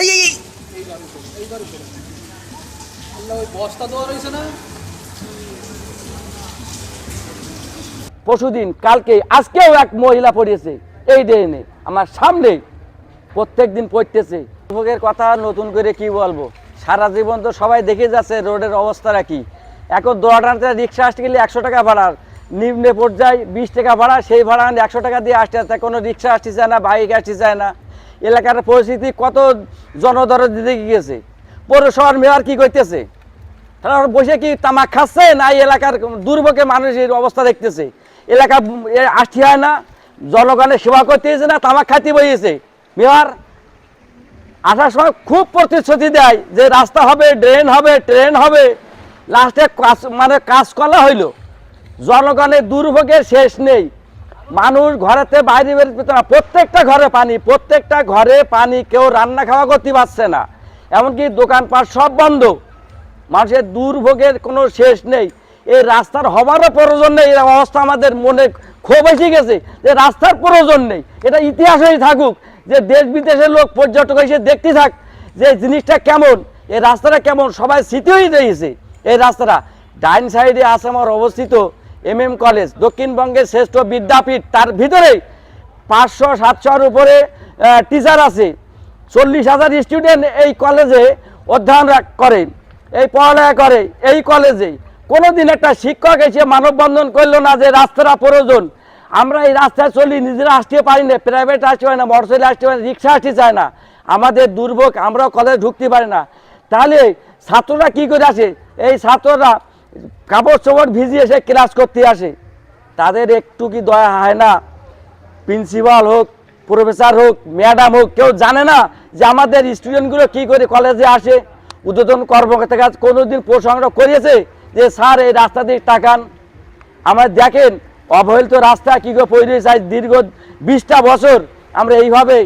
এই এই পরশুদিন কালকে আজকেও এক মহিলা পড়িয়েছে। এই ড্রেনে আমার সামনে প্রত্যেক দিন পড়তেছে। যুবকের কথা নতুন করে কি বলব? সারা জীবন তো সবাই দেখে যাচ্ছে রোডের অবস্থাটা কি। এখন দোয়াটানতে রিক্সা আসতে গেলে একশো টাকা ভাড়ার নিম্নে পর্যায়ে বিশ টাকা ভাড়া সেই ভাড়া একশো টাকা দিয়ে আসতে আসতে কোনো রিক্সা আসতে চায় না বাইক আসতে চায় না। এলাকার পরিস্থিতি কত জনদর দিতে গিয়েছে? পৌরসভার মেয়র কি করতেছে তারা বসে কি তামাক খাচ্ছে না এলাকার দুর্ভোগে মানুষের অবস্থা দেখতেছে? এলাকা আসতে হয় না, জনগণের সেবা করতে না, তামাক খাইতে বইয়েছে? মেয়র, আসার সময় খুব প্রতিশ্রুতি দেয় যে রাস্তা হবে, ড্রেন হবে, ট্রেন হবে। লাস্টে কাজ মানে কাজ করা হইল। জনগণের দুর্ভোগের শেষ নেই। মানুষ ঘরেতে বাইরে বেরোতে না, প্রত্যেকটা ঘরে পানি, প্রত্যেকটা ঘরে পানি, কেউ রান্না খাওয়া করতে পারছে না। এমনকি দোকানপাট সব বন্ধ। মানুষের দুর্ভোগের কোনো শেষ নেই। এই রাস্তার হবারও প্রয়োজন নেই, এরকম অবস্থা আমাদের মনে ক্ষোভ এসে গেছে যে রাস্তার প্রয়োজন নেই। এটা ইতিহাসেই থাকুক যে দেশ বিদেশের লোক, পর্যটক এসে দেখতে থাক যে জিনিসটা কেমন, এই রাস্তাটা কেমন, সবাই স্মৃতি হয়ে এই রাস্তাটা। ডাইন সাইডে আছে আমার অবস্থিত এম এম কলেজ, দক্ষিণবঙ্গের শ্রেষ্ঠ বিদ্যাপীঠ, তার ভিতরে পাঁচশো, সাতশোর উপরে টিচার আছে। চল্লিশ হাজার স্টুডেন্ট এই কলেজে অধ্যয়ন করে, এই পড়ালেখা করে, এই কলেজে। কোনোদিন একটা শিক্ষক এসে মানববন্ধন করল না যে রাস্তাটা প্রয়োজন। আমরা এই রাস্তায় চলি, নিজেরা আসতে পারি না প্রাইভেট আসতে পারি না মোটরসাইকেল আসতে পারি না রিক্সা আসতে চায় না। আমাদের দুর্ভোগ, আমরাও কলেজে ঢুকতে পারি না। তাহলে ছাত্ররা কি করে আসে? এই ছাত্ররা কাপড় চোপড় ভিজিয়ে এসে ক্লাস করতে আসে। তাদের একটু কি দয়া হয় না? প্রিন্সিপাল হোক, প্রফেসর হোক, ম্যাডাম হোক, কেউ জানে না যে আমাদের স্টুডেন্টগুলো কি করে কলেজে আসে? উদ্বোধন কর্মকর্তা কাজ কোনোদিন প্রসঙ্গ করিয়েছে যে, স্যার, এই রাস্তা দিয়ে তাকান। আমরা দেখেন, অবহেলিত রাস্তা কী করে পরিবেশ চাই দীর্ঘ বিশটা বছর আমরা এইভাবে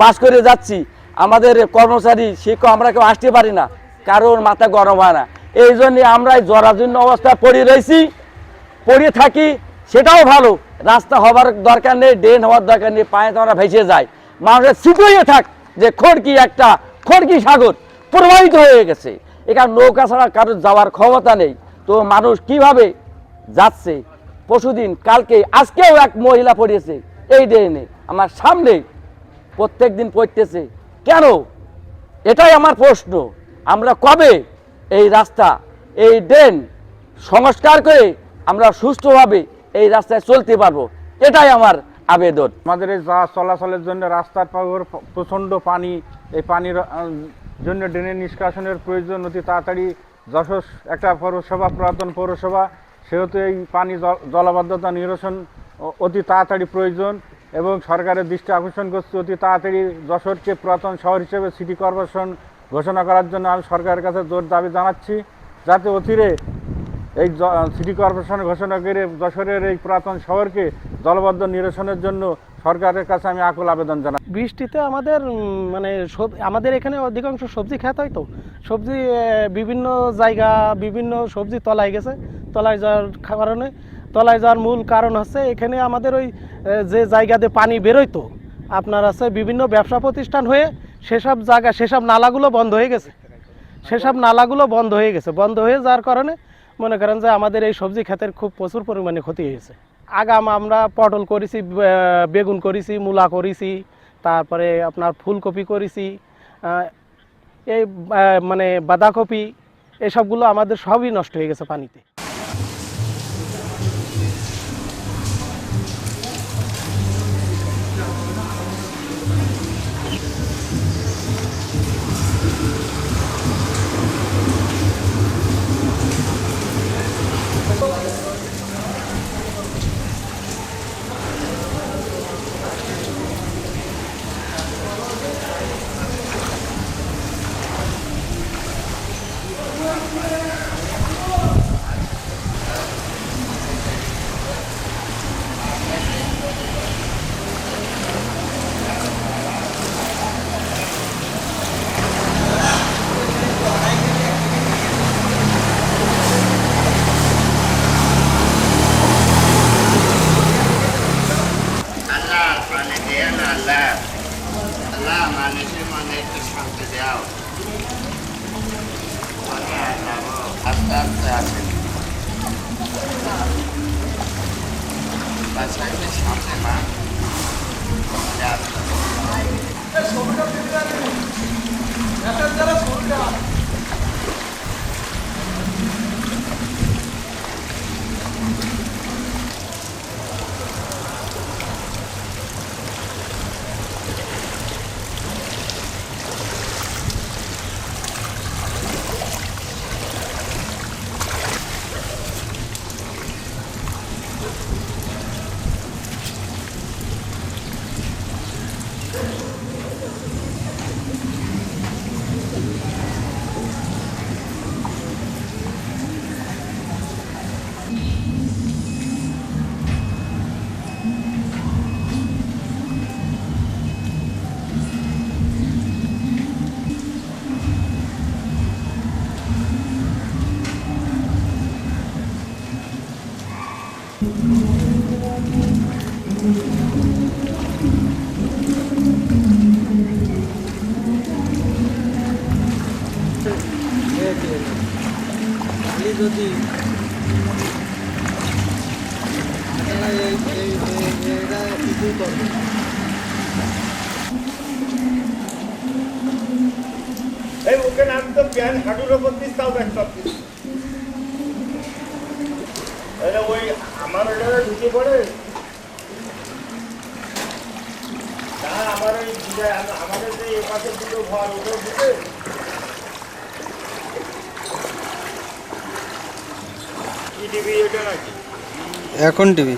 বাস করে যাচ্ছি। আমাদের কর্মচারী, শিক্ষক, আমরা কেউ আসতে পারি না। কারোর মাথা গরম হয় না। এই জন্যে আমরা জরাজীর্ণ অবস্থায় পড়ে রয়েছি, পড়ে থাকি, সেটাও ভালো। রাস্তা হবার দরকার নেই, ড্রেন হওয়ার দরকার নেই, পায়ে তো আমরা ভেসে যায়। মানুষের শিখিয়ে থাক যে খড়কি একটা খড়কি সাগর প্রবাহিত হয়ে গেছে। এখানে নৌকা ছাড়া কারোর যাওয়ার ক্ষমতা নেই। তো মানুষ কীভাবে যাচ্ছে? পরশুদিন, কালকে, আজকেও এক মহিলা পড়িয়েছে এই ড্রেনে। আমার সামনে প্রত্যেক দিন পড়তেছে। কেন? এটাই আমার প্রশ্ন। আমরা কবে এই রাস্তা, এই ড্রেন সংস্কার করে আমরা সুস্থভাবে এই রাস্তায় চলতে পারব। এটাই আমার আবেদন। আমাদের এই চলাচলের জন্য রাস্তার প্রচণ্ড পানি, এই পানির জন্য ড্রেনের নিষ্কাশনের প্রয়োজন অতি তাড়াতাড়ি। যশোর একটা পৌরসভা, পুরাতন পৌরসভা, সেহেতু এই পানি জল- জলাবদ্ধতা নিরসন অতি তাড়াতাড়ি প্রয়োজন এবং সরকারের দৃষ্টি আকর্ষণ করছে অতি তাড়াতাড়ি। যশোরকে পুরাতন শহর হিসেবে সিটি কর্পোরেশন ঘোষণা করার জন্য আমি সরকারের কাছে জোর দাবি জানাচ্ছি, যাতে অতিরে এই সিটি কর্পোরেশন ঘোষণা করে যশোরের এই পুরাতন শহরকে জলবদ্ধ নিরসনের জন্য সরকারের কাছে আমি আকুল আবেদন জানাই বৃষ্টিতে আমাদের মানে আমাদের এখানে অধিকাংশ সবজি খেত হয় তো। সবজি বিভিন্ন জায়গা, বিভিন্ন সবজি তলায় গেছে। তলায় যাওয়ার কারণে, তলায় যাওয়ার মূল কারণ হচ্ছে এখানে আমাদের ওই যে জায়গাতে পানি বেরোয় তো, আপনার আছে বিভিন্ন ব্যবসা প্রতিষ্ঠান হয়ে সেসব জায়গা, সেসব নালাগুলো বন্ধ হয়ে গেছে। সেসব নালাগুলো বন্ধ হয়ে গেছে। বন্ধ হয়ে যাওয়ার কারণে মনে করেন যে আমাদের এই সবজি ক্ষেতের খুব প্রচুর পরিমাণে ক্ষতি হয়েছে। আগাম আমরা পটল করেছি বেগুন করেছি, মূলা করেছি, তারপরে আপনার ফুলকপি করেছি এই মানে বাঁধাকপি, এসবগুলো আমাদের সবই নষ্ট হয়ে গেছে পানিতে। যদি এটা তো জ্ঞান হাঁটুর ওপর দিস তাও ওই আমার ওটা ঢুকে পড়ে। না, আমার ওই আমাদের যে এ পাশে দুটো ঘর, ওটাও ঢুকে কি টিভি এটা নাকি এখন টিভি।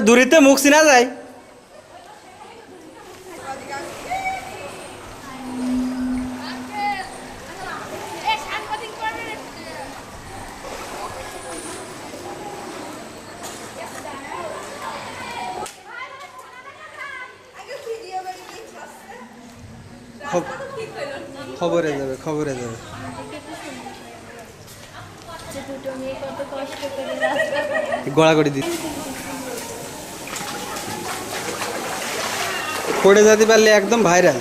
দূরিতে মুখ চিনা যায়। খব- খবরে যাবে খবরে যাবে। গড়াগড়ি দি পড়ে যেতে পারলে একদম ভাইরাল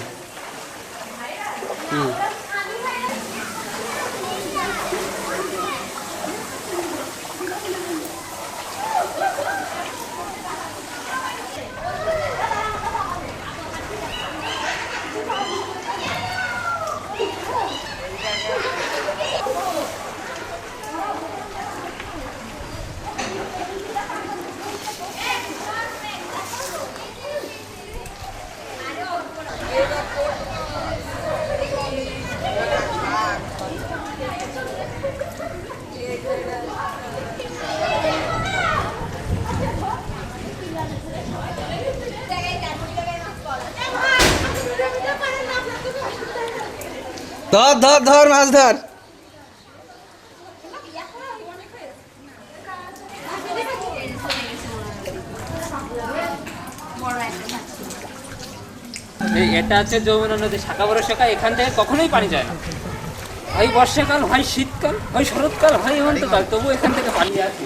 ধর ধর ধর, মাছ ধর। এটা হচ্ছে যমুনা নদী, শাখা বর্ষাকাল এখান থেকে কখনোই পানি যায় না। হয় বর্ষাকাল, হয় শীতকাল, হয় শরৎকাল, হয় হেমন্তকাল তবু এখান থেকে পানি আসে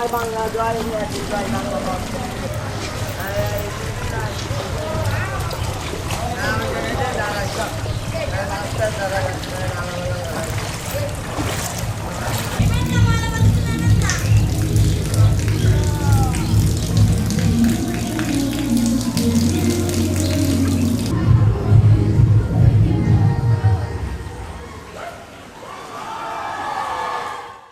খেলা দেবো জয় বাংলা জয়